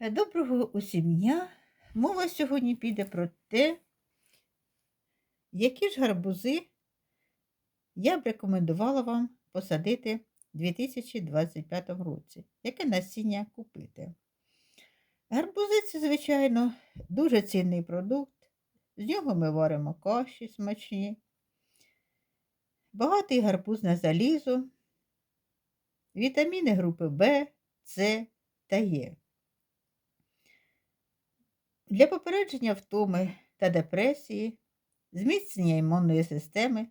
Е, Доброго усім дня. Мова сьогодні піде про те, які ж гарбузи я б рекомендувала вам посадити у 2025 році. Яке насіння купити? Гарбузи це, звичайно, дуже цінний продукт. З нього ми варимо каші смачні. Багатий гарбуз на залізо, вітаміни групи В, С та Е. Для попередження втоми та депресії, зміцнення імунної системи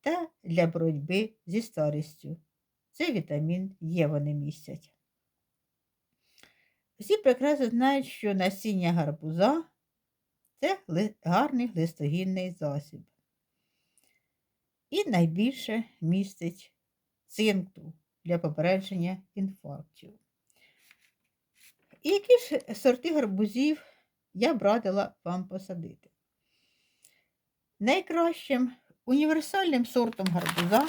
та для боротьби зі старістю. Це вітамін Є вони містять. Всі прекрасно знають, що насіння гарбуза це гарний листогінний засіб. І найбільше містить цинку для попередження інфарктів. І які ж сорти гарбузів я б радила вам посадити? Найкращим універсальним сортом гарбуза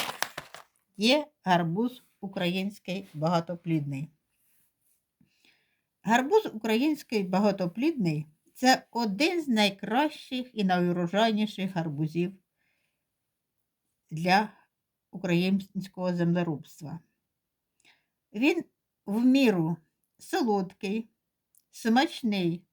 є гарбуз український багатоплідний. Гарбуз український багатоплідний це один з найкращих і найурожайніших гарбузів для українського землеробства. Він в міру солодкий, смачний,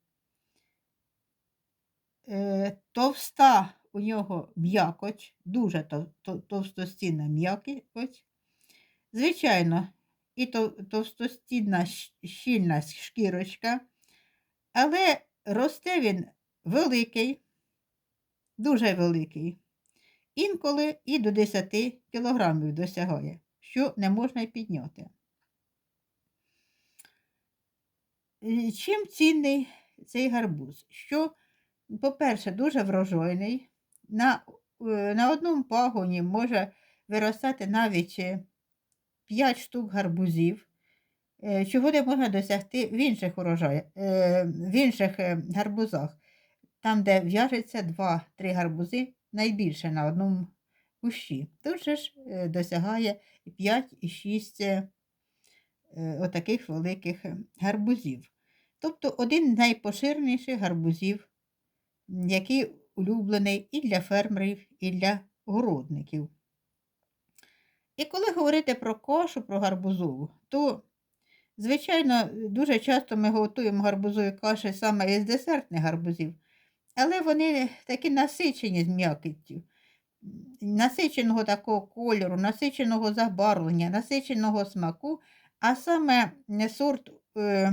товста у нього м'якоть, дуже тов- тов- товстостінна м'якоть. Звичайно, і тов- товстостінна щільна шкірочка, але росте він великий, дуже великий. Інколи і до 10 кілограмів досягає, що не можна й підняти. Е, Чим цінний цей гарбуз? Що, по-перше, дуже врожайний. На, е, на одному пагоні може виростати навіть 5 штук гарбузів, е, чого не можна досягти в інших, урожай, е, в інших е, гарбузах, там, де в'яжеться 2-3 гарбузи найбільше на одному кущі. Тут же ж е, досягає 5 і 6 е, отаких великих е, гарбузів. Тобто один з найпоширеніших гарбузів, який улюблений і для фермерів, і для городників. І коли говорити про кашу, про гарбузову, то, звичайно, дуже часто ми готуємо гарбузові каші саме із десертних гарбузів, але вони такі насичені з м'якіттю, насиченого такого кольору, насиченого забарвлення, насиченого смаку, а саме сорт е,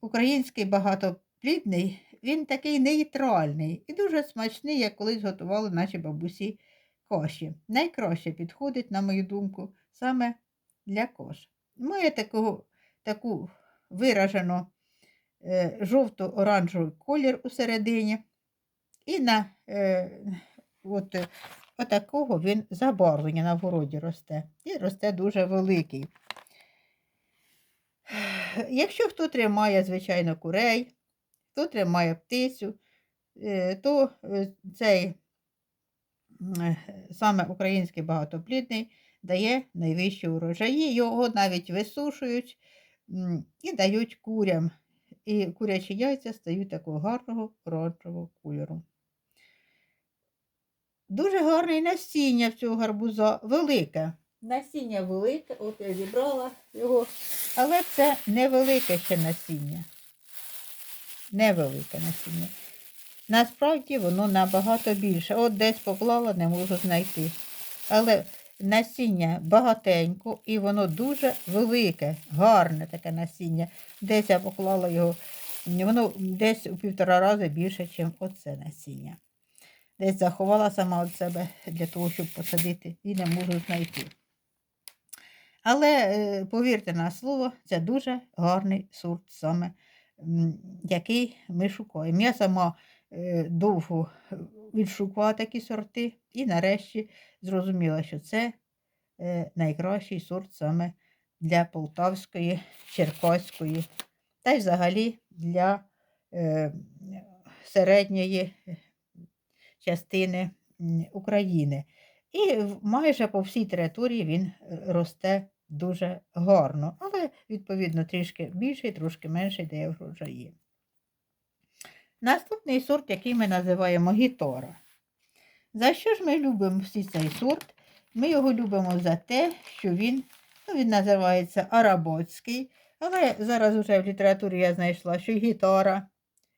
український багатоплідний, він такий нейтральний і дуже смачний, як колись готували наші бабусі каші. Найкраще підходить, на мою думку, саме для кош. Має таку, таку виражену е, жовто-оранжевий колір у середині. І на е, от, отакого він забарвлення на городі росте. І росте дуже великий. Якщо хто тримає, звичайно, курей, хто тримає птицю, е, то е, цей е, саме український багатоплідний дає найвищі урожаї, його навіть висушують і дають курям. І курячі яйця стають такого гарного оранжевого кольору. Дуже гарне насіння в цього гарбуза велике. Насіння велике, от я зібрала його, але це невелике ще насіння. Невелике насіння. Насправді воно набагато більше. От десь поклала, не можу знайти. Але насіння багатенько і воно дуже велике, гарне таке насіння. Десь я поклала його, воно десь у півтора рази більше, ніж оце насіння. Десь заховала сама від себе для того, щоб посадити, і не можу знайти. Але е, повірте на слово, це дуже гарний сорт, саме, який ми шукаємо. Я сама е, довго відшукувала такі сорти і нарешті зрозуміла, що це е, найкращий сорт саме для Полтавської, Черкаської та й взагалі для е, середньої частини України. І майже по всій території він е, росте дуже гарно, але, відповідно, трішки більший, трошки менший дає врожаї. Наступний сорт, який ми називаємо гітора. За що ж ми любимо всі цей сорт? Ми його любимо за те, що він, ну, він називається арабоцький, але зараз вже в літературі я знайшла, що і гітара,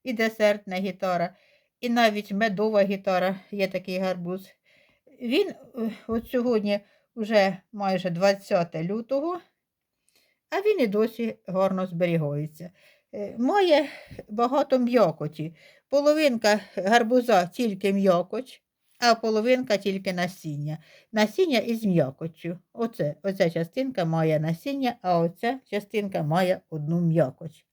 і десертна гітара, і навіть медова гітара є такий гарбуз. Він е, от сьогодні вже майже 20 лютого, а він і досі гарно зберігається. Е, Має багато м'якоті. Половинка гарбуза тільки м'якоть, а половинка тільки насіння. Насіння із м'якоттю. Оце, оця частинка має насіння, а оця частинка має одну м'якоть.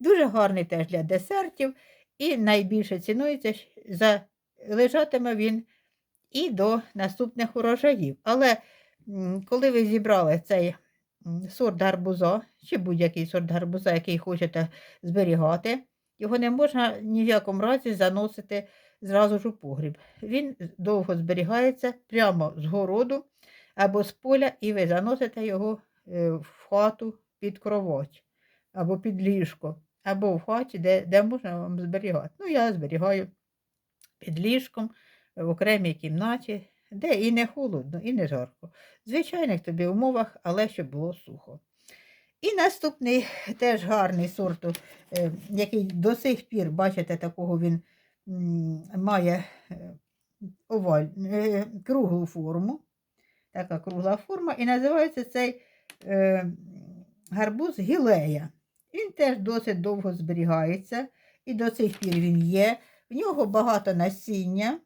Дуже гарний теж для десертів і найбільше цінується, щ- за... лежатиме він і до наступних урожаїв. Але коли ви зібрали цей сорт гарбуза, чи будь-який сорт гарбуза, який хочете зберігати, його не можна ні в якому разі заносити зразу ж у погріб. Він довго зберігається прямо з городу або з поля, і ви заносите його е, в хату під кровать, або під ліжко, або в хаті, де, де можна вам зберігати. Ну, я зберігаю під ліжком в окремій кімнаті, де і не холодно, і не жарко. В звичайних тобі умовах, але щоб було сухо. І наступний теж гарний сорту, е, який до сих пір, бачите, такого він має е, оваль, е, круглу форму. Така кругла форма. І називається цей гарбуз гілея. Він теж досить довго зберігається, і до сих пір він є. В нього багато насіння.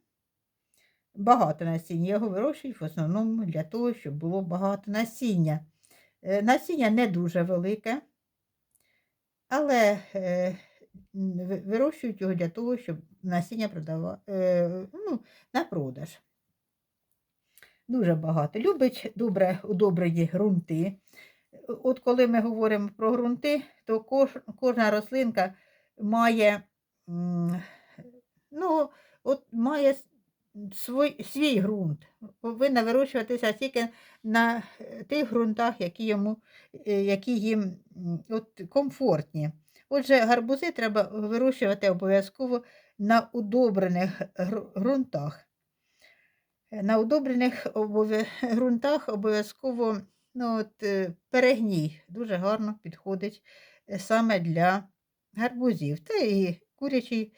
Багато насіння. Його вирощують в основному для того, щоб було багато насіння. Е, Насіння не дуже велике, але е, вирощують його для того, щоб насіння продавати ну, на продаж. Дуже багато. Любить добре удобрені ґрунти. От коли ми говоримо про ґрунти, то кожна рослинка має, ну, от має свій, свій ґрунт. Повинна вирощуватися тільки на е, тих ґрунтах, які, йому, е, які їм от, комфортні. Отже, гарбузи треба вирощувати обов'язково на удобрених ґрунтах. Е, На удобрених ґрунтах обов'язково ну, от, перегній дуже гарно підходить саме для гарбузів. Та і курячий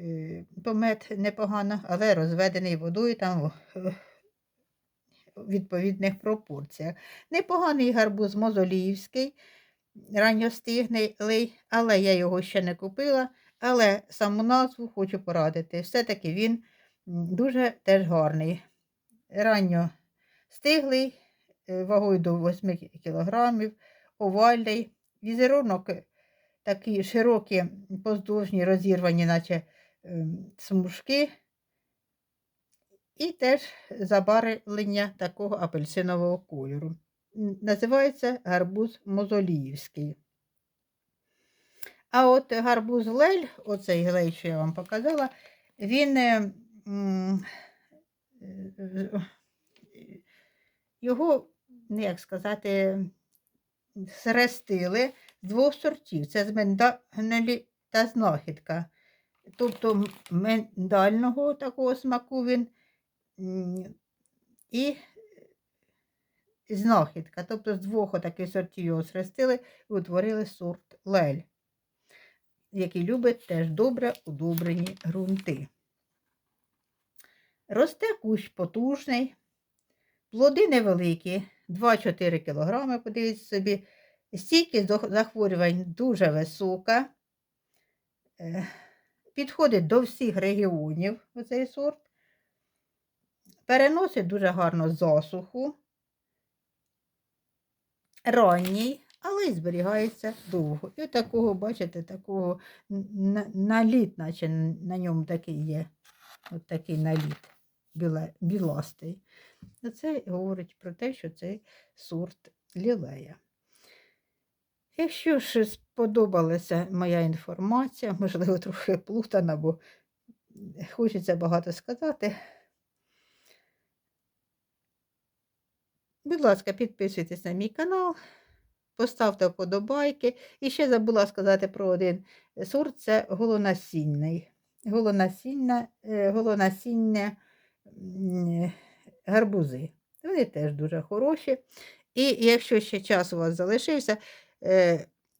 е, помет непогано, але розведений водою там в е, відповідних пропорціях. Непоганий гарбуз мозоліївський, ранньостиглий, але я його ще не купила. Але саму назву хочу порадити. Все-таки він дуже теж гарний ранньо стиглий, е, вагою до 8 кг, овальний, візерунок е, такі широкі, поздовжні, розірвані, наче смужки, і теж забарвлення такого апельсинового кольору. Називається гарбуз мозоліївський. А от гарбуз лель, оцей глей, що я вам показала, він е, е, його, ну, як сказати, срестили з двох сортів. Це з миндалі та знахідка. Тобто миндального такого смаку він і знахідка. Тобто з двох таких сортів його срестили і утворили сорт лель, який любить теж добре удобрені ґрунти. Росте кущ потужний, плоди невеликі, 2-4 кг, подивіться собі. Стійкість захворювань дуже висока. Підходить до всіх регіонів оцей сорт. Переносить дуже гарно засуху. Ранній, але й зберігається довго. І такого, бачите, такого наліт, наче на ньому такий є. От такий наліт біле, біластий. Це говорить про те, що це сорт лілея. Якщо ж сподобалася моя інформація, можливо, трохи плутана, бо хочеться багато сказати. Будь ласка, підписуйтесь на мій канал, поставте вподобайки. І ще забула сказати про один сорт це голонасінний. Голонасіння, е, голонасіння гарбузи. Вони теж дуже хороші. І якщо ще час у вас залишився, е,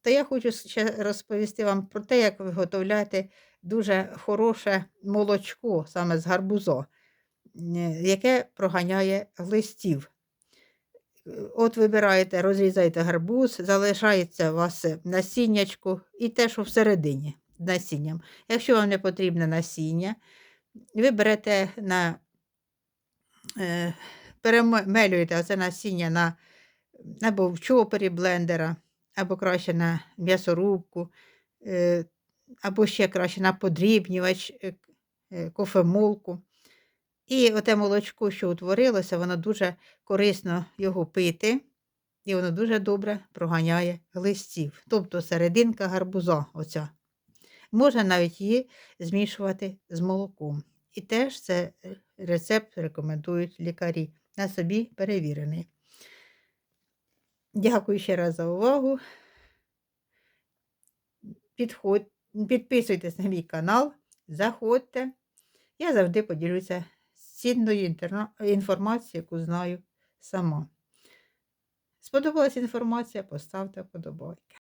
то я хочу ще розповісти вам про те, як виготовляти дуже хороше молочко саме з гарбузо, е, яке проганяє глистів. Е, От вибираєте, розрізаєте гарбуз, залишається у вас е, насіннячко і те, що всередині насінням. Якщо вам не потрібне насіння, ви берете на е, перемелюєте це насіння на або в чопері блендера, або краще на м'ясорубку, е, або ще краще на подрібнювач, е, е, кофемолку. І оте молочко, що утворилося, воно дуже корисно його пити, і воно дуже добре проганяє глистів. Тобто серединка гарбуза оця. Можна навіть її змішувати з молоком. І теж це рецепт рекомендують лікарі. На собі перевірений. Дякую ще раз за увагу. Підход... підписуйтесь на мій канал, заходьте. Я завжди поділюся цінною інтерна- інформацією, яку знаю сама. Сподобалась інформація, поставте вподобайки.